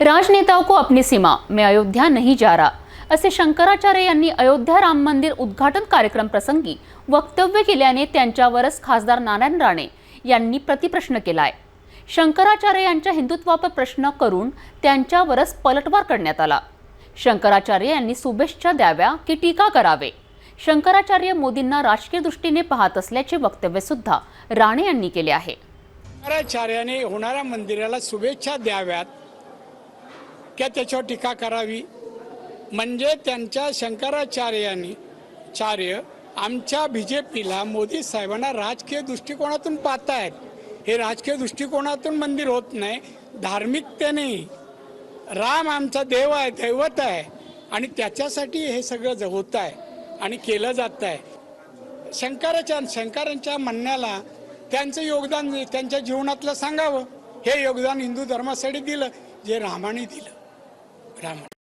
राजनेताओं को अपनी सीमा मैं अयोध्या नहीं जा रहा। असे शंकराचार्य यांनी अयोध्या राम मंदिर उद्घाटन कार्यक्रम प्रसंगी वक्तव्य केल्याने त्यांच्यावरच खासदार नारायण राणे यांनी प्रतिप्रश्न केलाय. शंकराचार्य यांच्या हिंदुत्वावर प्रश्न करून त्यांच्यावरच पलटवार करण्यात आला. शंकराचार्य यांनी शुभेच्छा द्याव्या की टीका करावे. शंकराचार्य मोदींना राजकीय दृष्टीने पाहत असल्याचे वक्तव्य सुद्धा राणे यांनी केले आहे. शंकराचार्याने होणाऱ्या मंदिराला शुभेच्छा द्याव्यात. त्या त्याच्यावर टीका करावी. म्हणजे त्यांच्या शंकराचार्यांनी चार्य आमच्या बी जे पीला मोदी साहेबांना राजकीय दृष्टिकोनातून पाहतायत. हे राजकीय दृष्टिकोनातून मंदिर होत नाही. धार्मिकतेने राम आमचा देव आहे दैवत आहे. आणि त्याच्यासाठी हे सगळं ज- होत आहे आणि केलं जात आहे शंकराच्या शंकरांच्या म्हणण्याला त्यांचं योगदान त्यांच्या जीवनातलं सांगावं. हे योगदान हिंदू धर्मासाठी दिलं जे रामाने दिलं. राम